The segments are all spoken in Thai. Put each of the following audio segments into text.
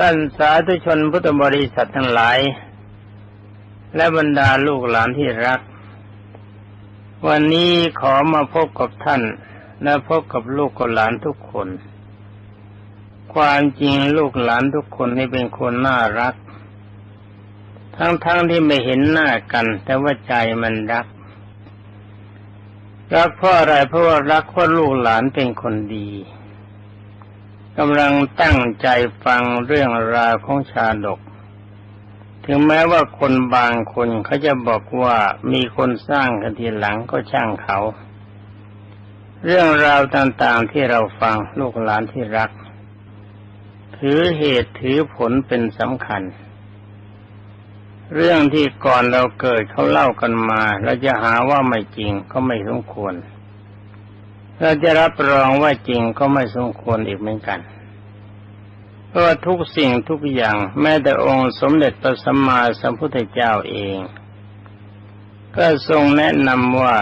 ท่านสาธุชนพุทธบริษัททั้งหลาย และบรรดาลูกหลานที่รัก วันนี้ขอมาพบกับท่าน และพบกับลูกกับหลานทุกคน ความจริงลูกหลานทุกคนนี่เป็นคนน่ารัก ทั้งๆทที่ไม่เห็นหน้ากัน แต่ว่าใจมันรัก รักเพราะอะไรเพราะว่ารักเพราะลูกหลานเป็นคนดี กำลังตั้งใจฟังเรื่องราวของชาดก ถึงแม้ว่าคนบางคนเขาจะบอกว่ามีคนสร้างกันทีหลังก็ช่างเขา เรื่องราวต่างๆที่เราฟังลูกหลานที่รัก ถือเหตุถือผลเป็นสำคัญ เรื่องที่ก่อนเราเกิดเขาเล่ากันมา เราจะหาว่าไม่จริงก็ไม่สมควร เราจะรับรองว่าจริงก็ไม่สมควรอีกเหมือนกัน เพราะทุกสิ่งทุกอย่างแม้แต่องค์สมเด็จพระสัมมาสัมพุทธเจ้าเอง ก็ทรงแนะนำว่า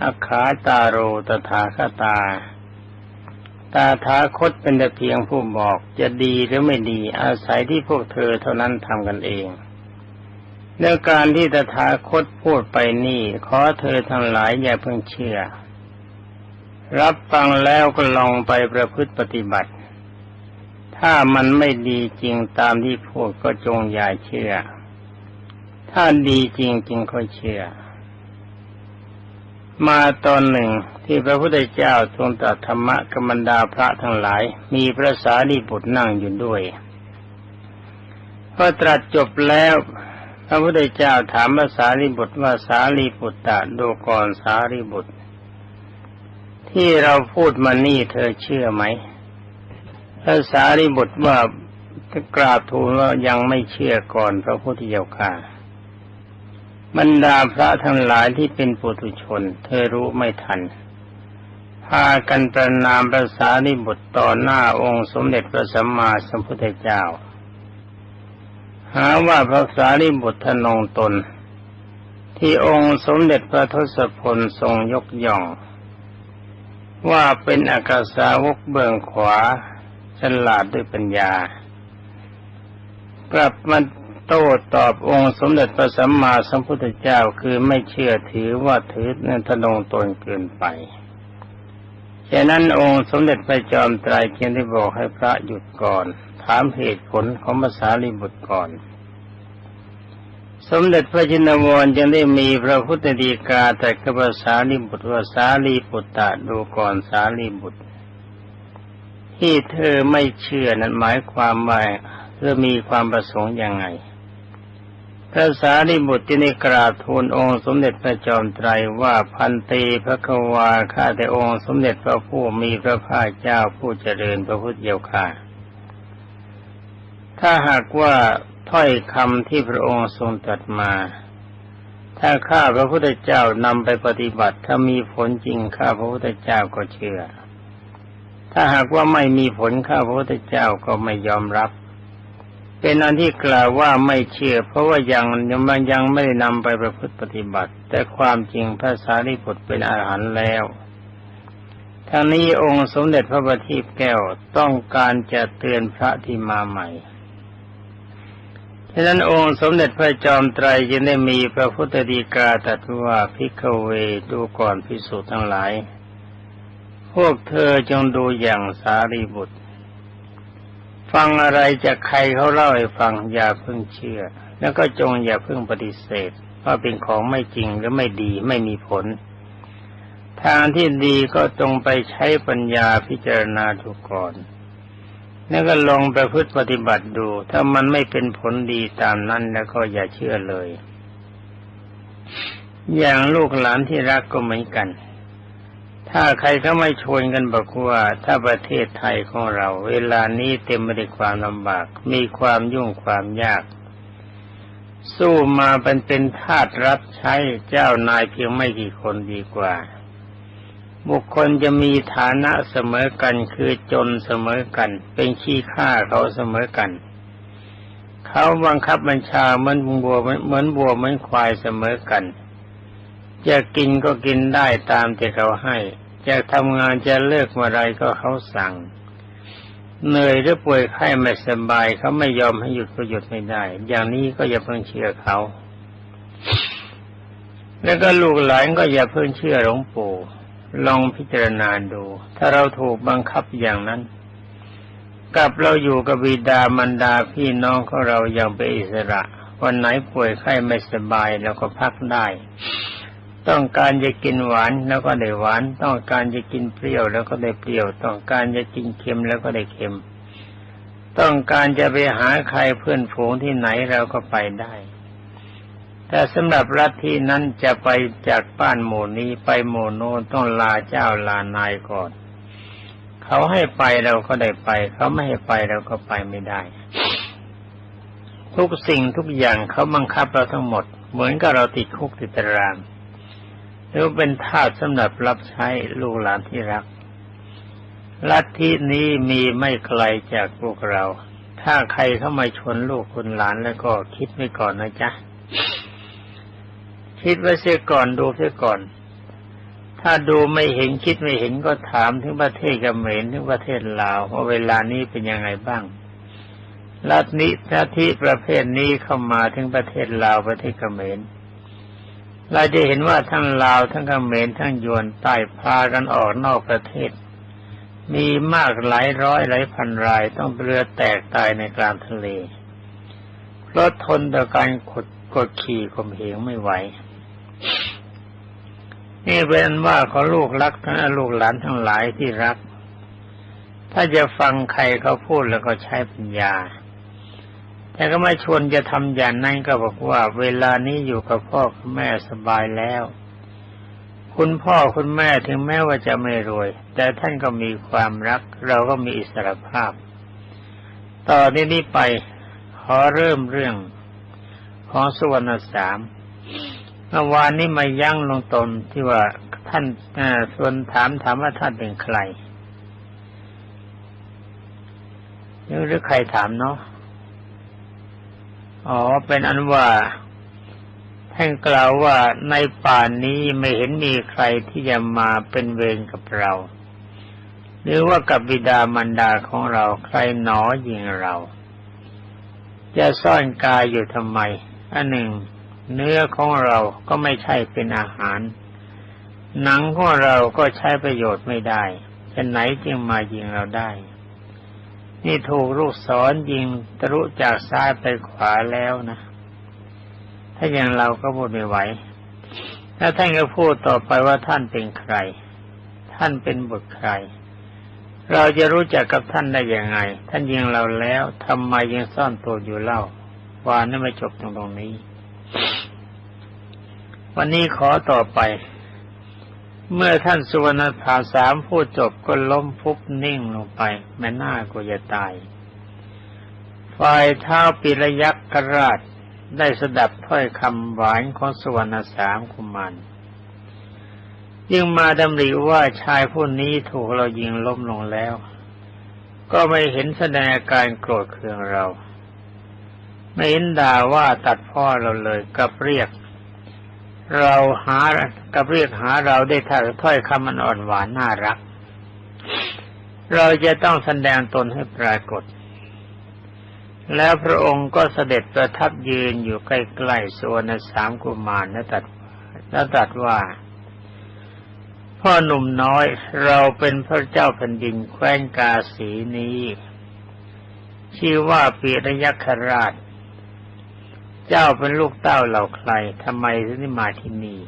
อาขาตาโรตถาคตา ตาทาคตเป็นแต่เพียงผู้บอกจะดีหรือไม่ดีอาศัยที่พวกเธอเท่านั้นทำกันเองเรื่องการที่ตถาคตพูดไปนี่ ขอเธอทั้งหลายอย่าเพิ่งเชื่อ รับฟังแล้วก็ลองไปประพฤติปฏิบัติ ถ้ามันไม่ดีจริงตามที่พูดก็จงอย่าเชื่อ ถ้าดีจริงจริงก็เชื่อ มาตอนหนึ่งที่พระพุทธเจ้าทรงตรัสธรรมะกรรมดาพระทั้งหลาย มีพระสารีบุตรนั่งอยู่ด้วยพอตรัสจบแล้วพระพุทธเจ้าถามพระสารีบุตรว่าสารีบุตรตะดูก่อนสารีบุตร ที่เราพูดมานี่เธอเชื่อไหมพระสารีบุตรว่ากราบทูลว่ายังไม่เชื่อก่อนพระพุทธเจ้าค่ะบรรดาพระทั้งหลายที่เป็นปุถุชน เธอรู้ไม่ทัน พากันประนามพระสารีบุตรต่อหน้าองค์สมเด็จพระสัมมาสัมพุทธเจ้า หาว่าพระสารีบุตรทนงตน ที่องค์สมเด็จพระทศพลทรงยกย่อง ว่าเป็นอากาสาวกเบื้องขวาฉลาดด้วยปัญญา กลับมาโต้ตอบองค์สมเด็จพระสัมมาสัมพุทธเจ้าคือไม่เชื่อถือว่าถือนันทนงตนเกินไปฉะนั้นองค์สมเด็จพระจอมไตรเคียนได้บอกให้พระหยุดก่อน ถามเหตุผลของภาษาลิบุตรก่อน สมเด็จพระจินวรยังได้มีพระพุทธดีกาแต่กบสาลีบุตรว่าสาลีบุตรตะดูก่อนสาลีบุตร ที่เธอไม่เชื่อนั้นหมายความว่าเธอมีความประสงค์ยังไงพระสารีบุตรที่ได้กราบทูลองค์สมเด็จพระจอมไตรว่าพันตีพระกวาข้าแต่องค์สมเด็จพระผู้มีพระภาคเจ้าผู้เจริญพระพุทธเจ้าค่ะ ถ้าหากว่า ถ้อยคำที่พระองค์ทรงตรัสมา ถ้าข้าพระพุทธเจ้านำไปปฏิบัติ ถ้ามีผลจริงข้าพระพุทธเจ้าก็เชื่อ ถ้าหากว่าไม่มีผลข้าพระพุทธเจ้าก็ไม่ยอมรับ เป็นอันที่กล่าวว่าไม่เชื่อ เพราะว่ายังยังยังไม่ได้นำไปประพฤติปฏิบัติ แต่ความจริงพระสารีบุตรเป็นอาหารแล้วทั้งนี้องค์สมเด็จพระบัณฑิตแก้วต้องการจะเตือนพระที่มาใหม่ ฉะนั้นองค์สมเด็จพระจอมไตรยังได้มีพระพุทธดีกาตรัสว่าพิกเวดูก่อนพิสูจน์ทั้งหลาย พวกเธอจงดูอย่างสารีบุตร ฟังอะไรจากใครเขาเล่าให้ฟังอย่าเพิ่งเชื่อ แล้วก็จงอย่าเพิ่งปฏิเสธ ว่าเป็นของไม่จริงหรือไม่ดีไม่มีผล ทางที่ดีก็จงไปใช้ปัญญาพิจารณาดูก่อน แล้วก็ลองประพฤติปฏิบัติดู ถ้ามันไม่เป็นผลดีตามนั้นแล้วก็อย่าเชื่อเลย อย่างลูกหลานที่รักก็เหมือนกัน ถ้าใครเขาไม่ชวนกันบอกว่า ถ้าประเทศไทยของเรา เวลานี้เต็มไปด้วยความลำบาก มีความยุ่งความยาก สู้มาเป็นเป็นทาสรับใช้เจ้านายเพียงไม่กี่คนดีกว่า บุคคลจะมีฐานะเสมอกันคือจนเสมอกัน เป็นขี้ข้าเขาเสมอกัน เขาบังคับบัญชาเหมือนบัวเหมือนบัวเหมือนควายเสมอกัน จะกินก็กินได้ตามที่เขาให้ จะทำงานจะเลิกเมื่อไรก็เขาสั่ง เหนื่อยหรือป่วยไข้ไม่สบายเขาไม่ยอมให้หยุดก็หยุดไม่ได้ อย่างนี้ก็อย่าเพิ่งเชื่อเขาแล้วก็ลูกหลานก็อย่าเพิ่งเชื่อหลวงปู่ ลองพิจารณาดู ถ้าเราถูกบังคับอย่างนั้น กับเราอยู่กับบิดามารดาพี่น้องของเราอย่างเป็นอิสระ วันไหนป่วยไข้ไม่สบายเราก็พักได้ ต้องการจะกินหวานแล้วก็ได้หวาน ต้องการจะกินเปรี้ยวแล้วก็ได้เปรี้ยว ต้องการจะกินเค็มแล้วก็ได้เค็ม ต้องการจะไปหาใครเพื่อนฝูงที่ไหนเราก็ไปได้ แต่สำหรับรัฐที่นั้นจะไปจากบ้านหมู่นี้ไปหมู่โน้นต้องลาเจ้าลานายก่อน เขาให้ไปเราก็ได้ไป เขาไม่ให้ไปเราก็ไปไม่ได้ ทุกสิ่งทุกอย่างเขาบังคับเราทั้งหมด เหมือนกับเราติดคุกติดตารางหรือเป็นทาสสำหรับรับใช้ลูกหลานที่รักลัทธินี้มีไม่ไกลจากพวกเรา ถ้าใครเข้ามาชวนลูกคุณหลานแล้วก็คิดไว้ก่อนนะจ๊ะ คิดไว้เสียก่อนดูเสียก่อน ถ้าดูไม่เห็นคิดไม่เห็นก็ถามถึงประเทศกัมเมรถึงประเทศลาวว่าเวลานี้เป็นยังไงบ้างลัทธิลัทธิประเภทนี้เข้ามาถึงประเทศลาวประเทศกัมเมร เราจะเห็นว่าทั้งลาวทั้งกัมเมรทั้งยวนใต้พากันออกนอกประเทศ มีมากหลายร้อยหลายพันรายต้องเรือแตกตายในกลางทะเลเพรถทนต่อการขดกดขี่ข่มเหงไม่ไหว นี่เป็นว่าขอลูกรักทั้งลูกหลานทั้งหลายที่รัก ถ้าจะฟังใครเขาพูดแล้วก็ใช้ปัญญา แต่ก็ไม่ชวนจะทำอย่างนั้นก็บอกว่า เวลานี้อยู่กับพ่อกับแม่สบายแล้ว คุณพ่อคุณแม่ถึงแม้ว่าจะไม่รวย แต่ท่านก็มีความรัก เราก็มีอิสรภาพ ต่อนนี้ไปขอเริ่มเรื่องของสุวรรณสาม มื่อวานนี้มายั้งลงตนที่ว่าท่านส่วนถามถามว่าท่านเป็นใครนี่หรือใครถามเนาะอ๋อเป็นอันว่าท่านกล่าวว่าในป่านนี้ไม่เห็นมีใครที่จะมาเป็นเวรกับเรา หรือว่ากับบิดามารดาของเราใครหนอยิงเรา จะซ่อนกายอยู่ทำไมอันหนึ่ง เนื้อของเราก็ไม่ใช่เป็นอาหาร หนังของเราก็ใช้ประโยชน์ไม่ได้จะไหนจึงมายิงเราได้ นี่ถูกลูกศรยิงทะลุจากซ้ายไปขวาแล้วนะ ถ้าอย่างเราก็พูดไม่ไหว แล้วท่านก็พูดต่อไปว่าท่านเป็นใคร ท่านเป็นบุตรใคร เราจะรู้จักกับท่านได้ยังไง ท่านยิงเราแล้วทำไมยังซ่อนตัวอยู่เล่าวานนี่ไม่จบตรงตรงนี้ วันนี้ขอต่อไป เมื่อท่านสุวรรณภาสามพูดจบก็ล้มฟุบนิ่งลงไป แม่น่าก็จะตาย ฝ่ายเท้าปิรยักษ์กราชได้สดับถ้อยคำหวานของสุวรรณสามกุมารยิ่งมาดำริว่าชายผู้นี้ถูกเรายิงล้มลงแล้ว ก็ไม่เห็นแสดงอาการโกรธเคืองเรา ไม่เห็นด่าว่าตัดพ่อเราเลยกับเรียก เราหากับเรียกหาเราได้ถ้าถ้อยคำมันอ่อนหวานน่ารัก เราจะต้องแสดงตนให้ปรากฏ แล้วพระองค์ก็เสด็จประทับยืนอยู่ใกล้ๆส่วนสามกุมารและตัดแล้วตัดว่า พ่อหนุ่มน้อยเราเป็นพระเจ้าแผ่นดินแคว้นกาสีนี้ชื่อว่าปีรยักษราช เจ้าเป็นลูกเต้าเหล่าใครทำไมถึงมาที่นี่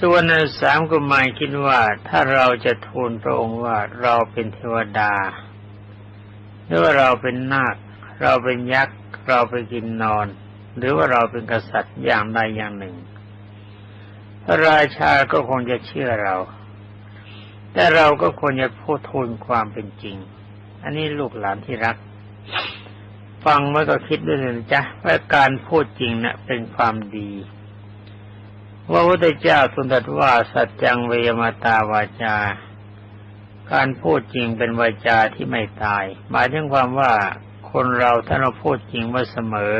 ส่วนสามกุมารคิดว่าถ้าเราจะทูลพระองค์ว่าเราเป็นเทวดาหรือว่าเราเป็นนาค เราเป็นยักษ์ เราไปกินนอน หรือว่าเราเป็นกษัตริย์อย่างใดอย่างหนึ่ง พระราชาก็คงจะเชื่อเรา แต่เราก็ควรจะพูดทูลความเป็นจริง อันนี้ลูกหลานที่รัก ฟังไว้ก็คิดด้วยนะจ๊ะว่าการพูดจริงนะ่ะเป็นความดีว่าพระพุทธเจ้าทรงตรัสว่าสัจจังเวยมาตาวาจา การพูดจริงเป็นวาจาที่ไม่ตาย หมายถึงความว่าคนเราถ้าเราพูดจริงว่าเสมอ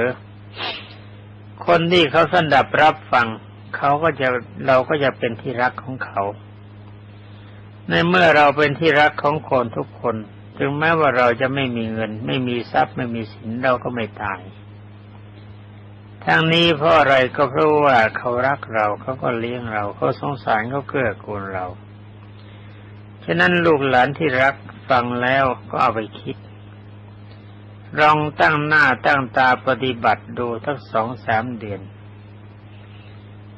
คนที่เขาสันดับรับฟังเขาก็จะเราก็จะเป็นที่รักของเขา ในเมื่อเราเป็นที่รักของคนทุกคน ถึงแม้ว่าเราจะไม่มีเงิน ไม่มีทรัพย์ไม่มีสินเราก็ไม่ตายทั้งนี้เพราะอะไรก็เพราะว่าเขารักเราเขาก็เลี้ยงเราเขาสงสารเขาเกื้อกูลเรา ฉะนั้นลูกหลานที่รักฟังแล้วก็เอาไปคิดลองตั้งหน้าตั้งตาปฏิบัติดูทั้งสองสามเดือน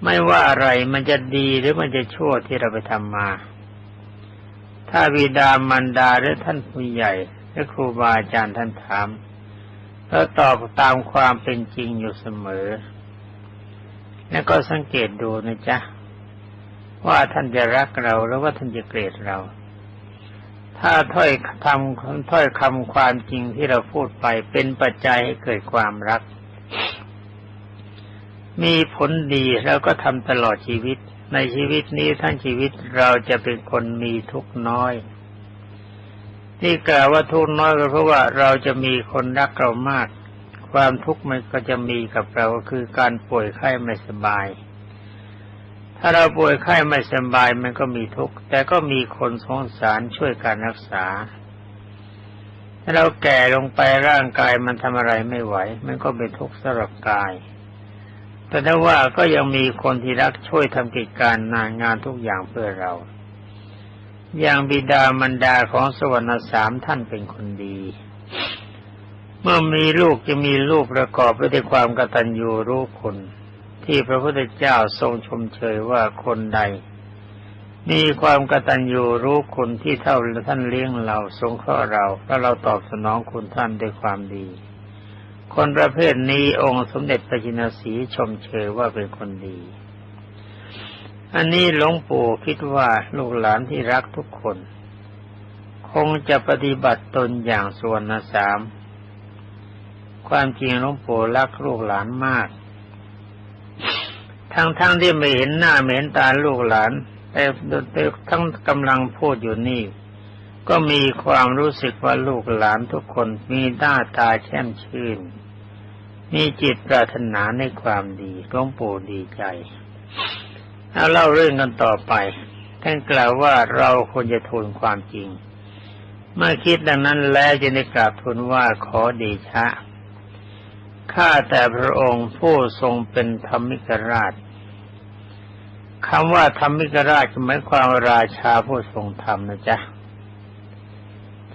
ไม่ว่าอะไรมันจะดีหรือมันจะชั่วที่เราไปทำมา ถ้าบิดามารดาหรือท่านผู้ใหญ่หรือครูบาอาจารย์ท่านถามแล้วตอบตามความเป็นจริงอยู่เสมอ แล้วก็สังเกตดูนะจ๊ะ ว่าท่านจะรักเราหรือว่าท่านจะเกลียดเรา ถ้าถ้อยทำถ้อยคำความจริงที่เราพูดไปเป็นปัจจัยให้เกิดความรัก มีผลดีแล้วก็ทำตลอดชีวิต ในชีวิตนี้ทั้งชีวิตเราจะเป็นคนมีทุกน้อย ที่กล่าวว่าทุกน้อยก็เพราะว่าเราจะมีคนรักเรามาก ความทุกข์มันก็จะมีกับเราคือการป่วยไข้ไม่สบาย ถ้าเราป่วยไข้ไม่สบายมันก็มีทุกข์แต่ก็มีคนสงสารช่วยการรักษาถ้าเราแก่ลงไปร่างกายมันทำอะไรไม่ไหว มันก็เป็นทุกข์สำหรับกาย แต่ถ้าว่าก็ยังมีคนที่รักช่วยทำกิจการงานงานทุกอย่างเพื่อเรา อย่างบิดามารดาของสวรรค์สามท่านเป็นคนดี เมื่อมีลูกจะมีลูกประกอบไปด้วยความกตัญญูรู้คุณ ที่พระพุทธเจ้าทรงชมเชยว่าคนใด มีความกตัญญูรู้คุณที่เท่าท่านเลี้ยงเราสงเคราะห์เรา แล้วเราตอบสนองคุณท่านด้วยความดี คนประเภทนี้องค์สมเด็จพระจินสีชมเชยว่าเป็นคนดี อันนี้หลวงปู่คิดว่าลูกหลานที่รักทุกคน คงจะปฏิบัติตนอย่างส่วนนะสาม ความจริงหลวงปู่รักลูกหลานมาก ทั้งๆทที่ไม่เห็นหน้าไม่เห็นตาลูกหลาน แต่ทั้งกำลังพูดอยู่นี่ก็มีความรู้สึกว่าลูกหลานทุกคนมีหน้าตาแช่มชื่น มีจิตปรารถนาในความดีหลวงปู่ดีใจเอาเล่าเรื่องกันต่อไปท่านกล่าวว่าเราควรจะทูลความจริง เมื่อคิดดังนั้นแล้วจะได้กราบทูลว่าขอเดชะข้าแต่พระองค์ผู้ทรงเป็นธรรมิกราชคำว่าธรรมิกราชหมายความราชาผู้ทรงธรรมนะจ๊ะ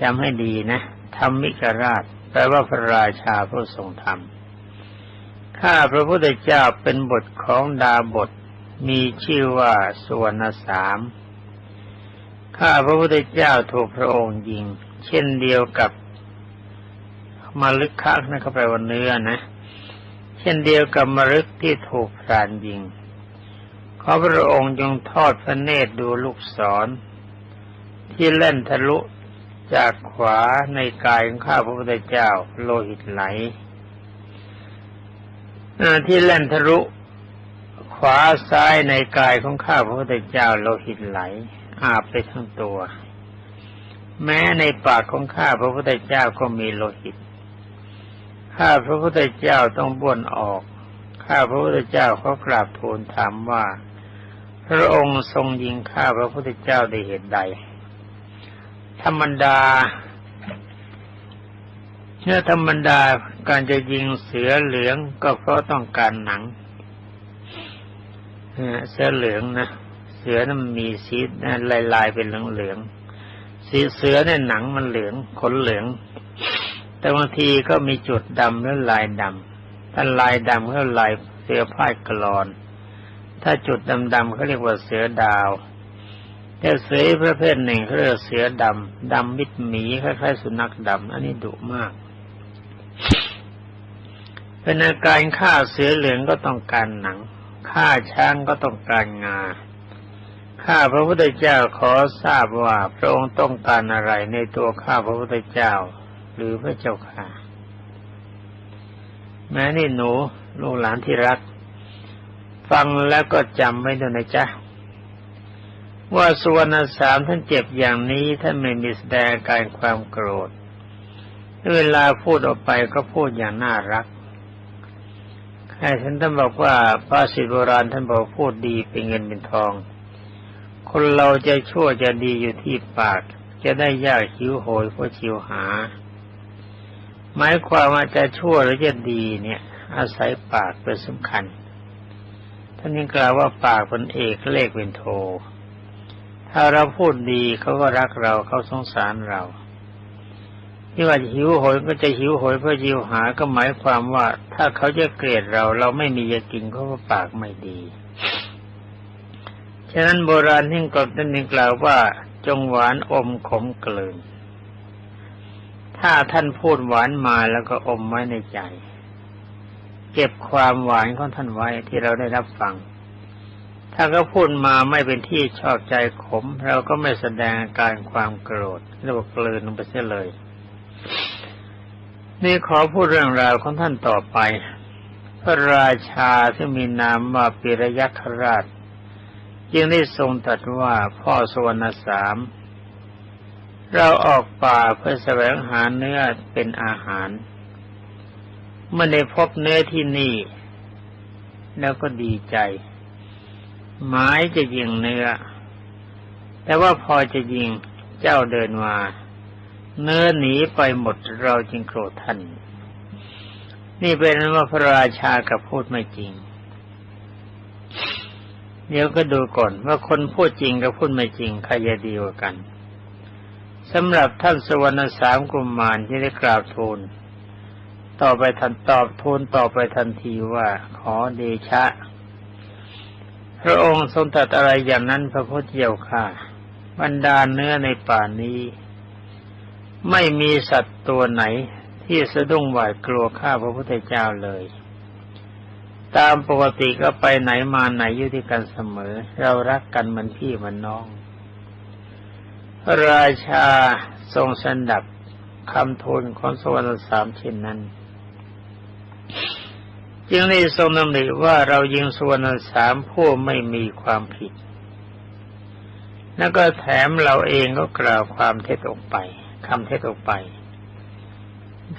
จำให้ดีนะธรรมิกราชแปลว่าพระราชาผู้ทรงธรรม ข้าพระพุทธเจ้าเป็นบทของดาบท มีชื่อว่าสวรรณสามข้าพระพุทธเจ้าถูกพระองค์ยิง เช่นเดียวกับมาลึกคักนะเขาแปลว่าเนื้อนะ เช่นเดียวกับมรึกที่ถูกพรานยิงขอพระองค์จงทอดพระเนตรดูลูกศร ที่เล่นทะลุจากขวาในกายของข้าพระพุทธเจ้าโลหิตไหล ที่เล่นทะลุขวาซ้ายในกายของข้าพระพุทธเจ้าโลหิตไหล อาบไปทั้งตัว แม้ในปากของข้าพระพุทธเจ้าก็มีโลหิต ข้าพระพุทธเจ้าต้องบ้วนออก ข้าพระพุทธเจ้าเขากราบทูลถามว่า พระองค์ทรงยิงข้าพระพุทธเจ้าได้เหตุใด ธรรมดา เนื้อธรรมดาการจะยิงเสือเหลืองก็เพราะต้องการหนังเสือเหลืองนะเสือนั้นมีสีลายลายเป็นเหลืองเหลืองสีเสือเนี่ยหนังมันเหลืองขนเหลือง แต่บางทีก็มีจุดดำหรือลายดำถ้าลายดำก็ลายเสือพายกรอน ถ้าจุดดำๆเขาเรียกว่าเสือดาวแต่เสือประเภทหนึ่งเขาเรียกเสือดำดำมิดหมีคล้ายๆสุนัขดำอันนี้ดุมาก เป็นอาการฆ่าเสือเหลืองก็ต้องการหนังฆ่าช้างก็ต้องการงาข้าพระพุทธเจ้าขอทราบว่าพระองค์ต้องการอะไรในตัวข้าพระพุทธเจ้า หรือพระเจ้าค่ะ แม้นี่หนูลูกหลานที่รัก ฟังแล้วก็จำไว้ด้วยนะจ๊ะ ว่าสุวรรณสามท่านเจ็บอย่างนี้ท่านไม่มีแสดงการความโกรธ เวลาพูดออกไปก็พูดอย่างน่ารัก ให้ฉันท่านบอกว่าภาษิตโบราณท่านบอกพูดดีเป็นเงินเป็นทอง คนเราจะชั่วจะดีอยู่ที่ปาก จะได้ยากหิวโหยเพราะชิวหา หมายความว่าจะชั่วหรือจะดีเนี่ย อาศัยปากเป็นสำคัญ ท่านยังกล่าวว่าปากเป็นเอกเลขเป็นโท ถ้าเราพูดดีเขาก็รักเราเขาสงสารเรา ที่ว่าหิวโหยก็จะหิวโหยเพื่อชิวหาก็หมายความว่า ถ้าเขาจะเกลียดเรา เราไม่มีจะกินเขาก็ปากไม่ดีฉะนั้นโบราณที่กดนั่นกล่าวว่า จงหวานอมขมกลืนถ้าท่านพูดหวานมาแล้วก็อมไว้ในใจ เก็บความหวานของท่านไว้ที่เราได้รับฟัง ถ้าเขาพูดมาไม่เป็นที่ชอบใจขม เราก็ไม่แสดงอาการความโกรธเรียกว่ากลืนลงไปเสียเลย นี่ขอพูดเรื่องราวของท่านต่อไป พระราชาที่มีนามว่าปิรยักษราช จึงได้ทรงตรัสว่าพ่อสวรรณสาม เราออกป่าเพื่อแสวงหาเนื้อเป็นอาหาร เมื่อได้พบเนื้อที่นี่ แล้วก็ดีใจหมายจะยิงเนื้อ แต่ว่าพอจะยิงเจ้าเดินมา เนื้อหนีไปหมดเราจึงโกรธท่าน นี่เป็นว่าพระราชากับพูดไม่จริง เดี๋ยวก็ดูก่อนว่าคนพูดจริงกับพูดไม่จริงใครจะดีกว่ากันสำหรับท่านสวรรณสามกุมมารที่ได้กราบทูลต่อไปทันตอบทูลต่อไปทันทีว่าขอเดชะ พระองค์ทรงตรัสอะไรอย่างนั้นพระพุทธเจ้าค่ะบรรดาเนื้อในป่านี้ ไม่มีสัตว์ตัวไหนที่สะดุ้งหวาดกลัวข้าพระพุทธเจ้าเลย ตามปกติก็ไปไหนมาไหนอยู่ที่กันเสมอ เรารักกันเหมือนพี่เหมือนน้องระราชาทรงสันดับคำทูลของสวรรค์สามเช่นนั้น จึงได้ทรงนำหนิว่าเรายิงสวรรค์สามผู้ไม่มีความผิด แล้วก็แถมเราเองก็กล่าวความเท็จออกไป คำเท็จออกไป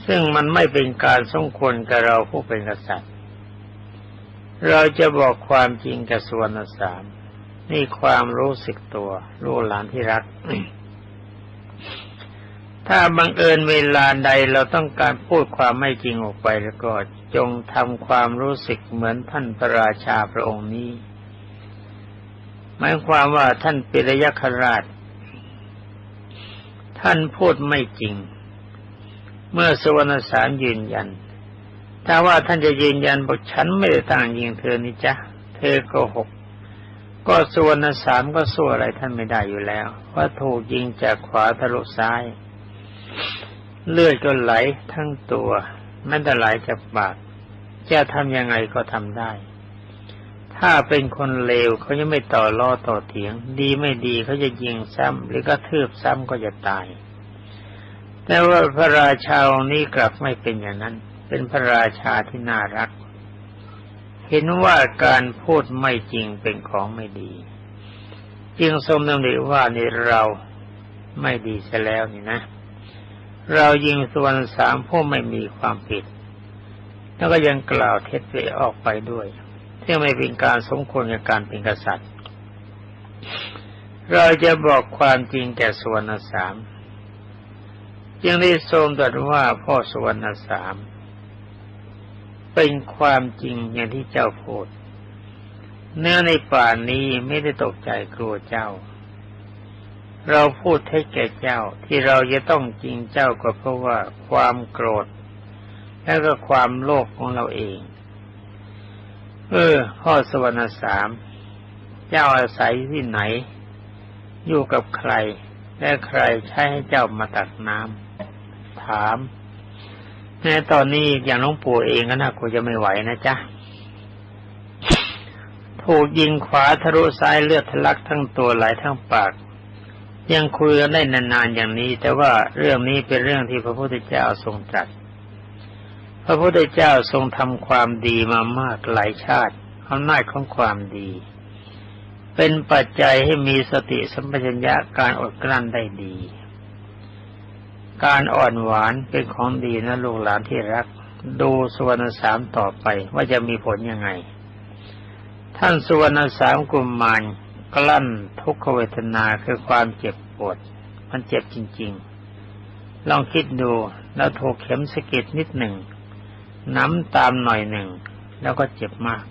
ซึ่งมันไม่เป็นการสมควรกับเราผู้เป็นกษัตริย์ เราจะบอกความจริงกับส่วนสามนี่ความรู้สึกตัวรู้หลานที่รัก ถ้าบังเอิญเวลาใดเราต้องการพูดความไม่จริงออกไปแล้วก็จงทำความรู้สึกเหมือนท่านพระราชาพระองค์นี้หมายความว่าท่านปิรยคราช ท่านพูดไม่จริง เมื่อสุวรรณสารยืนยัน ถ้าว่าท่านจะยืนยันบอกฉันไม่ได้ต่างยิงเธอนี่จ้ะเธอโกหก ก็ส่วนสามก็สู้อะไรท่านไม่ได้อยู่แล้วเพราะถูกยิงจากขวาทะลุซ้าย เลือดก็ไหลทั้งตัวแม้แต่ไหลจากปากจะทำยังไงก็ทำได้ ถ้าเป็นคนเลวเขาจะไม่ต่อล้อต่อเถียง ดีไม่ดีเขาจะยิงซ้ำหรือก็ทืบซ้ำก็จะตาย แต่ว่าพระราชาองค์นี้กลับไม่เป็นอย่างนั้น เป็นพระราชาที่น่ารัก เห็นว่าการพูดไม่จริงเป็นของไม่ดี จึงทรงดำริว่านี่เราไม่ดีเสียแล้วนี่นะ เรายิงส่วนสามผู้ไม่มีความผิด แล้วก็ยังกล่าวเท็จไปออกไปด้วย ที่ไม่เป็นการสมควรกับการเป็นกษัตริย์ เราจะบอกความจริงแก่ส่วนสามจึงได้ทรงตรัสว่าพ่อสวรรณสาม เป็นความจริงอย่างที่เจ้าพูด เนื้อในป่านนี้ไม่ได้ตกใจกลัวเจ้า เราพูดให้แก่เจ้าที่เราจะต้องจริงเจ้าก็เพราะว่าความโกรธแล้วก็ความโลภของเราเอง เออ พ่อสวรรณสามเจ้าอาศัยที่ไหน อยู่กับใคร และใครใช้ให้เจ้ามาตักน้ำถามแม้ตอนนี้อย่างน้องปู่เองก็น่ากลัวจะไม่ไหวนะจ๊ะถูกยิงขวาทะลุซ้ายเลือดทะลักทั้งตัวไหลทั้งปาก ยังคุยกันได้นานๆอย่างนี้ แต่ว่าเรื่องนี้เป็นเรื่องที่พระพุทธเจ้าทรงตรัส พระพุทธเจ้าทรงทำความดีมามากหลายชาติอำนาจของความดี เป็นปัจจัยให้มีสติสัมปชัญญะการอดกลั้นได้ดี การอ่อนหวานเป็นของดีนะลูกหลานที่รัก ดูสุวรรณสามต่อไปว่าจะมีผลยังไง ท่านสุวรรณสามกุมมารกลั้นทุกขเวทนาคือความเจ็บปวด มันเจ็บจริง ๆ ลองคิดดูแล้วถูกเข็มสะกิดนิดหนึ่ง น้ำตามหน่อยหนึ่ง แล้วก็เจ็บมาก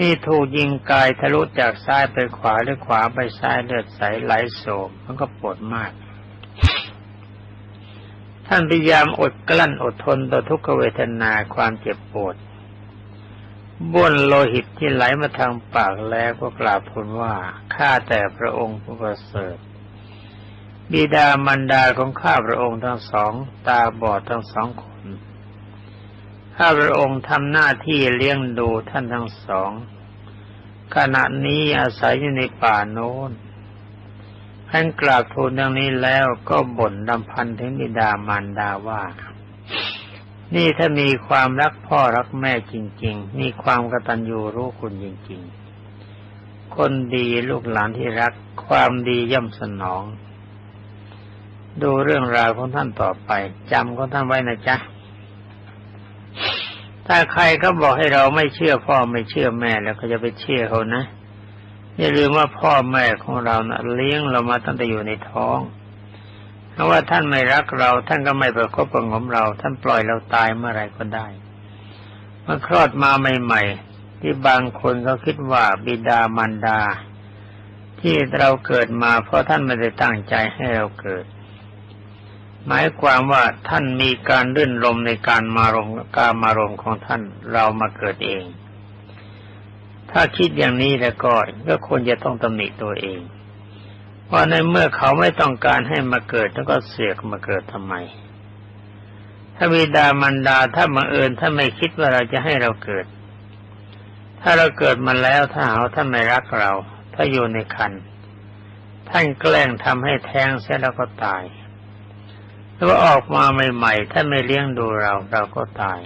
นี่ถูกยิงกายทะลุจากซ้ายไปขวาหรือขวาไปซ้ายเลือดใสไหลโสมมันก็ปวดมาก ท่านพยายามอดกลั้นอดทนต่อทุกขเวทนาความเจ็บปวดบ้วนโลหิตที่ไหลมาทางปากแล้วก็กราบทูลว่าข้าแต่พระองค์ผู้ประเสริฐบิดามันดาของข้าพระองค์ทั้งสอง ตาบอดทั้งสองคน ข้าพระองค์ทำหน้าที่เลี้ยงดูท่านทั้งสอง ขณะนี้อาศัยอยู่ในป่าโน้นท่านกราบทูลดังนี้แล้วก็บ่นดำพันถึงบิดามารดาว่า นี่ถ้ามีความรักพ่อรักแม่จริง ๆ มีความกตัญญูรู้คุณจริง ๆ คนดีลูกหลานที่รัก ความดีย่อมสนอง ดูเรื่องราวของท่านต่อไปจำของท่านไว้นะจ๊ะ ถ้าใครก็บอกให้เราไม่เชื่อพ่อไม่เชื่อแม่แล้วก็จะไปเชื่อเขานะอย่าลืมว่าพ่อแม่ของเรานะ่ะเลี้ยงเรามาตั้งแต่อยู่ในท้องเพราะว่าท่านไม่รักเรา ท่านก็ไม่ประคบประงมเรา ท่านปล่อยเราตายเมื่อไรก็ได้เมื่อคลอดมาใหม่ ๆ ที่บางคนเขาคิดว่าบิดามารดา ที่เราเกิดมาเพราะท่านไม่ได้ตั้งใจให้เราเกิด หมายความว่าท่านมีการรื่นรมในการมารมการมารมของท่านเรามาเกิดเอง ถ้าคิดอย่างนี้แล้วก็ก็ควรจะต้องตำหนิตัวเองว่าในเมื่อเขาไม่ต้องการให้มาเกิดแล้วก็เสียกมาเกิดทำไม ถ้าบิดามันดาถ้าบังเอิญถ้าไม่คิดว่าเราจะให้เราเกิด ถ้าเราเกิดมาแล้วถ้าหาท่านไม่รักเรา ถ้าอยู่ในคันท่านแกล้งทำให้แท้งเสียแล้วก็ตาย แล้วออกมาใหม่ๆ ถ้าไม่เลี้ยงดูเราเราก็ตาย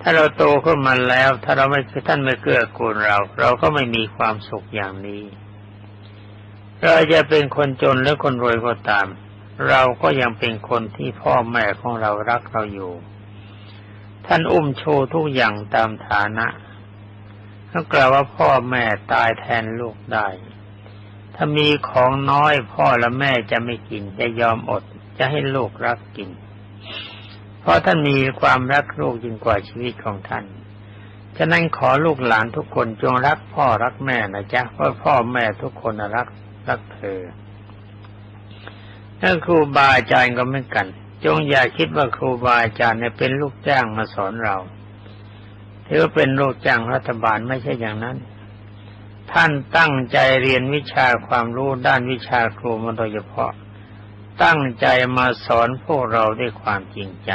ถ้าเราโตขึ้นมาแล้ว ถ้าเราไม่ท่านไม่เกื้อกูลเรา เราก็ไม่มีความสุขอย่างนี้ เราจะเป็นคนจนหรือคนรวยก็ตาม เราก็ยังเป็นคนที่พ่อแม่ของเรารักเราอยู่ ท่านอุ้มโชว์ทุกอย่างตามฐานะเขากล่าวว่าพ่อแม่ตายแทนลูกได้ ถ้ามีของน้อยพ่อและแม่จะไม่กินจะยอมอด จะให้ลูกรักกินเพราะท่านมีความรักลูกยิ่งกว่าชีวิตของท่าน ฉะนั้นขอลูกหลานทุกคนจงรักพ่อรักแม่นะจ๊ะเพราะพ่อแม่ทุกคนรักรักเธอถ้าครูบาอาจารย์ก็เหมือนกัน จงอย่าคิดว่าครูบาอาจารย์เนี่ยเป็นลูกจ้างมาสอนเราถือว่าเป็นลูกจ้างรัฐบาลไม่ใช่อย่างนั้น ท่านตั้งใจเรียนวิชาความรู้ด้านวิชาครูมาโดยเฉพาะ ตั้งใจมาสอนพวกเราด้วยความจริงใจ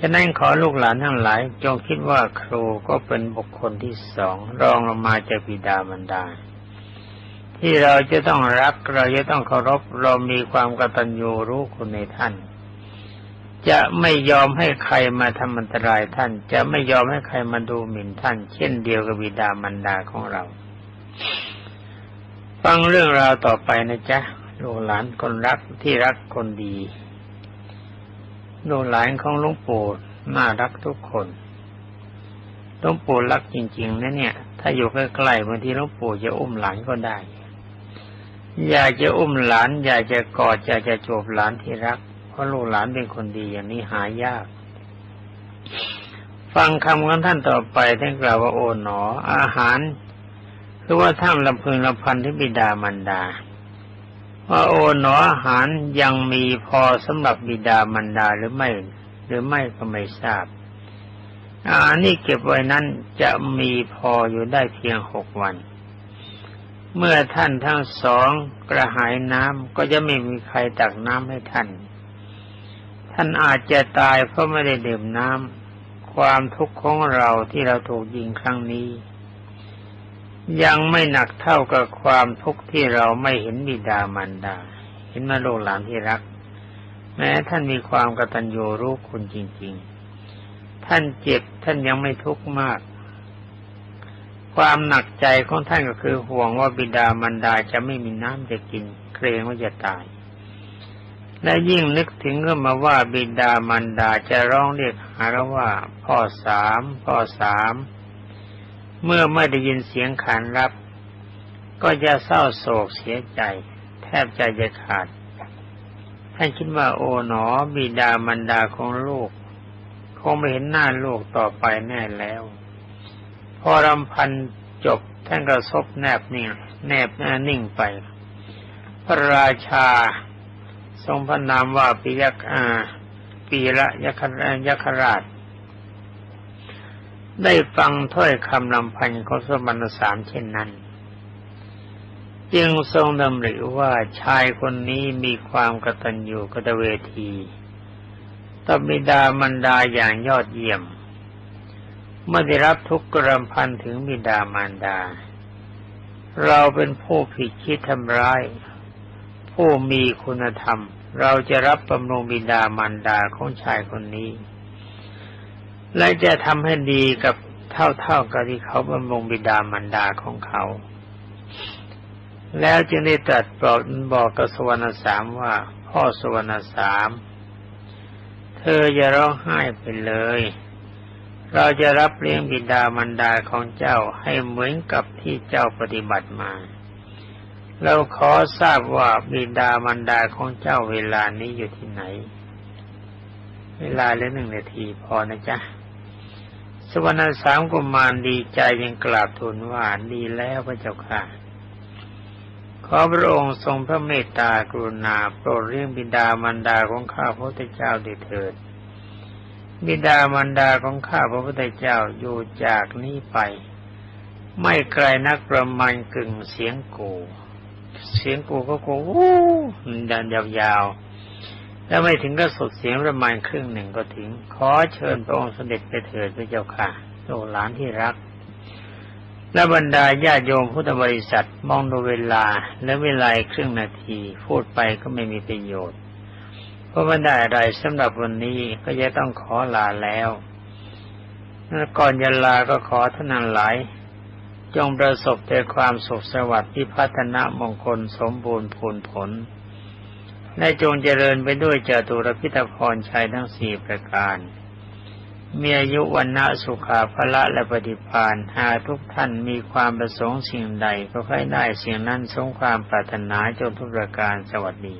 ฉะนั้นขอลูกหลานทั้งหลาย จงคิดว่าครูก็เป็นบุคคลที่สองรองลงมาจากบิดามารดา ที่เราจะต้องรักเราจะต้องเคารพเรามีความกตัญญูรู้คุณในท่าน จะไม่ยอมให้ใครมาทำอันตรายท่าน จะไม่ยอมให้ใครมาดูหมิ่นท่าน เช่นเดียวกับบิดามารดาของเรา ฟังเรื่องราวต่อไปนะจ๊ะ ลูกหลานคนรักที่รักคนดีลูกหลานของหลวงปู่น่ารักทุกคนหลวงปู่รักจริง ๆนะเนี่ย ถ้าอยู่ใกล้ๆบางทีหลวงปู่จะอุ้มหลานก็ได้ อยากจะอุ้มหลาน อยากจะกอดอยากจะจูบหลานที่รัก เพราะลูกหลานเป็นคนดีอย่างนี้หายาก ฟังคำของท่านต่อไปท่านกล่าวว่าโอ๋หนอ อาหาร คือว่าท่านลำพึงลำพันที่บิดามันดา ว่าโอหนออาหารยังมีพอสำหรับบิดามันดาหรือไม่ หรือไม่ก็ไม่ทราบอาหารนี่เก็บไว้นั้นจะมีพออยู่ได้เพียงหกวัน เมื่อท่านทั้งสองกระหายน้ำก็จะไม่มีใครตักน้ำให้ท่าน ท่านอาจจะตายเพราะไม่ได้ดื่มน้ำความทุกข์ของเราที่เราถูกยิงครั้งนี้ ยังไม่หนักเท่ากับความทุกข์ที่เราไม่เห็นบิดามารดา เห็นมาโลกหลานที่รัก แม้ท่านมีความกตัญญูรู้คุณจริง ๆ ท่านเจ็บท่านยังไม่ทุกข์มาก ความหนักใจของท่านก็คือห่วงว่าบิดามารดาจะไม่มีน้ำจะกิน เกรงว่าจะตาย และยิ่งนึกถึงก็มาว่าบิดามารดาจะร้องเรียกหาเราว่า พ่อสามพ่อสาม เมื่อไม่ได้ยินเสียงขานรับ ก็จะเศร้าโศกเสียใจ แทบใจจะขาดท่านคิดว่าโอ๋หนอบิดามารดาของลูก คงไม่เห็นหน้าลูกต่อไปแน่แล้ว พอรำพันจบท่านกระซบแนบนิ่งแนบนิ่งไป พระราชา ทรงพระนามว่าปิยกอาปีระยคยคราช ได้ฟังถ้อยคำลำพันของสมณสามเช่นนั้น จึงทรงดำริว่าชายคนนี้มีความกตัญญูกตเวทีตบิดามันดาอย่างยอดเยี่ยมเมื่อได้รับทุกข์กรำพันถึงบิดามารดา เราเป็นผู้ผิดคิดทำร้าย ผู้มีคุณธรรม เราจะรับบำรุงบิดามารดาของชายคนนี้ และจะทำให้ดีกับเท่าๆกับที่เขาบำรุงบิดามารดาของเขา แล้วจึงได้ตรัสบอกบอกกับสวรรณสามว่า พ่อสวรรณสาม เธออย่าร้องไห้ไปเลย เราจะรับเลี้ยงบิดามารดาของเจ้าให้เหมือนกับที่เจ้าปฏิบัติมา เราขอทราบว่าบิดามารดาของเจ้าเวลานี้อยู่ที่ไหน เวลาเหลือหนึ่งนาทีพอนะจ๊ะ สวรรค์สามกุมารดีใจยังกราบทูลว่าดีแล้วพระเจ้าค่ะ ขอพระองค์ทรงพระเมตตากรุณาโปรดเรียงบิดามารดาของข้าพระพุทธเจ้าดีเถิด บิดามารดาของข้าพระพุทธเจ้าอยู่จากนี้ไป ไม่ไกลนักประมาณกึ่งเสียงกู เสียงกูก็กูดันยาวๆ แล้วไม่ถึงก็สุดเสียงประมาณครึ่งหนึ่งก็ถึง ขอเชิญพระองค์เสด็จไปเถิดพระเจ้าค่ะโลูกหลานที่รัก และบรรดาญาโยมพุทธบริษัทมองดูเวลาและเวลาครึ่งนาที พูดไปก็ไม่มีประโยชน์ เพราะบรรดาอะไรสำหรับวันนี้ก็จะต้องขอลาแล้วก่อนจะลาก็ขอท่านหลาย จงประสบแต่ความสุขสวัสดิ์ที่พัฒนามงคลสมบูรณ์ผลผล และจงเจริญไปด้วยเจตุรพิธพรชัยทั้งสี่ประการ มีอายุวันณะสุขาภละและปฏิพานหาทุกท่านมีความประสงค์สิ่งใดก็ให้ได้สิ่งนั้นสงความปรารถนาจงทุกประการสวัสดี